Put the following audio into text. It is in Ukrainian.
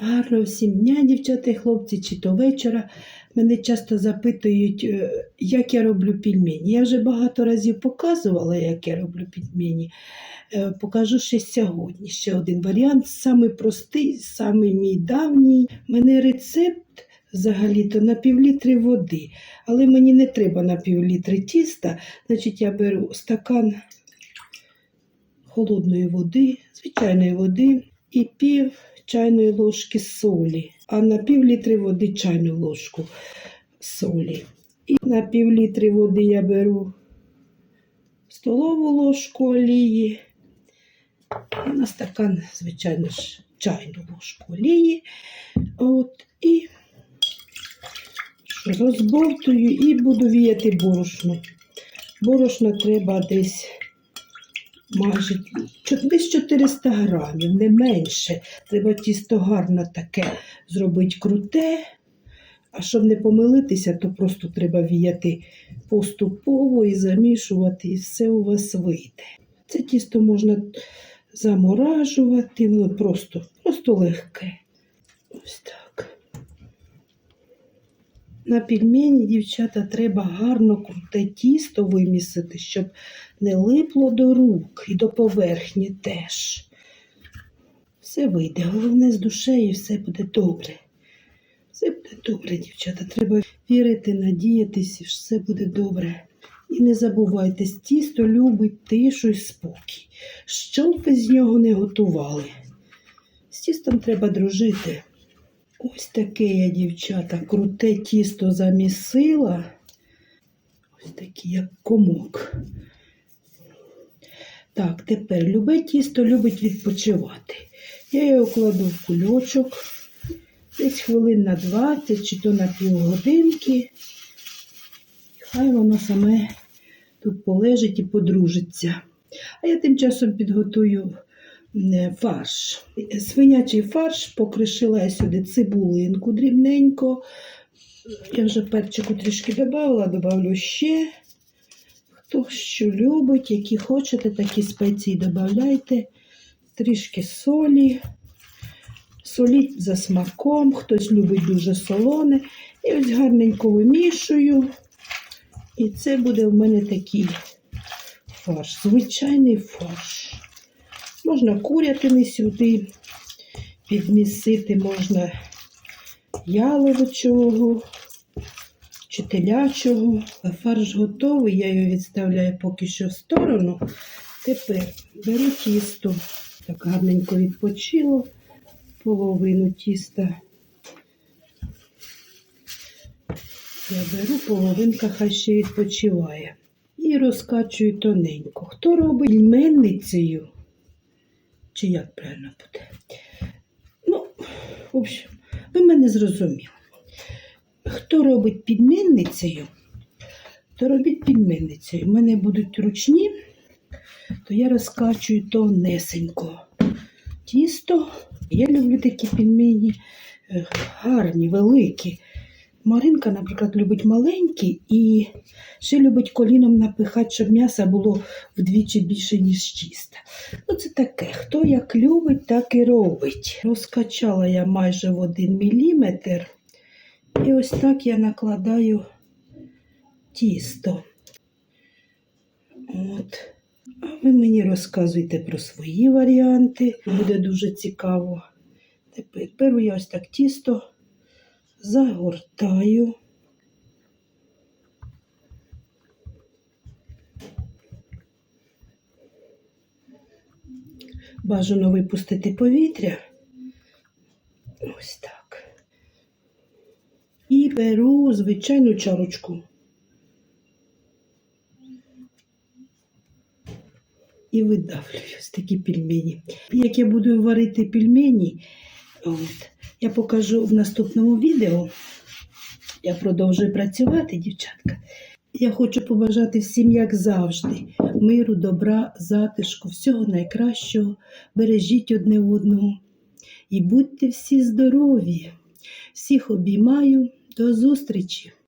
Гарного всім дня, дівчата і хлопці, чи то вечора. Мене часто запитують, е, як я роблю пельмені. Я вже багато разів показувала, як я роблю пельмені. Е, Покажу ще сьогодні. Ще один варіант, самий простий, самий мій давній. У мене рецепт взагалі-то на півлітри води, але мені не треба на півлітри тіста. Значить, я беру стакан холодної води, звичайної води і пів чайної ложки солі, а на пів літри води чайну ложку солі. І на пів літри води я беру столову ложку олії, і на стакан, звичайно ж, чайну ложку олії. От, і розбовтую і буду віяти борошно. Борошна треба десь майже десь 400 грамів, не менше. Треба тісто гарно таке зробити круте. А щоб не помилитися, то просто треба віяти поступово і замішувати, і все у вас вийде. Це тісто можна заморажувати, воно просто, просто легке. Ось так. На пельмені, дівчата, треба гарно круте тісто вимісити, щоб не липло до рук і до поверхні теж. Все вийде, головне з душею все буде добре. Все буде добре, дівчата. Треба вірити, надіятися, що все буде добре. І не забувайте, тісто любить тишу і спокій. Що б ви з нього не готували? З тістом треба дружити. Ось таке я, дівчата, круте тісто замісила. Ось такий, як комок. Так, тепер любе тісто любить відпочивати. Я його кладу в кульочок десь хвилин на 20 чи то на півгодинки. Хай воно саме тут полежить і подружиться. А я тим часом підготую фарш. Свинячий фарш покришила я сюди цибулинку дрібненько. Я вже перчику трішки додавала, додавлю ще. Хто що любить, які хочете, такі спеції додавайте. Трішки солі. Соліть за смаком, хтось любить дуже солоне. І ось гарненько вимішую. І це буде в мене такий фарш, звичайний фарш. Можна курятини сюди підмісити, можна яловичого чи телячого. Фарш готовий, я його відставляю поки що в сторону. Тепер беру тісто, так гарненько відпочило, половину тіста. Я беру, половинка хай ще відпочиває. І розкачую тоненько. Хто робить іменницею? Чи як правильно буде? Ну, в общем, ви мене зрозуміли. Хто робить підмінницею, то робіть підмінницею. У мене будуть ручні, то я розкачую тонесенько тісто. Я люблю такі пельмені е, гарні, великі. Маринка, наприклад, любить маленькі і ще любить коліном напихати, щоб м'ясо було вдвічі більше, ніж чисте. Ну, це таке. Хто як любить, так і робить. Розкачала я майже в один міліметр. І ось так я накладаю тісто. От. А ви мені розказуйте про свої варіанти. Буде дуже цікаво. Тепер я ось так тісто, загортаю. Бажано випустити повітря. Ось так. І беру звичайну чарочку. І видавлюю ось такі пельмені. Як я буду варити пельмені, от, я покажу в наступному відео. Я продовжую працювати, дівчатка. Я хочу побажати всім, як завжди, миру, добра, затишку, всього найкращого. Бережіть одне одного. І будьте всі здорові. Всіх обіймаю. До зустрічі!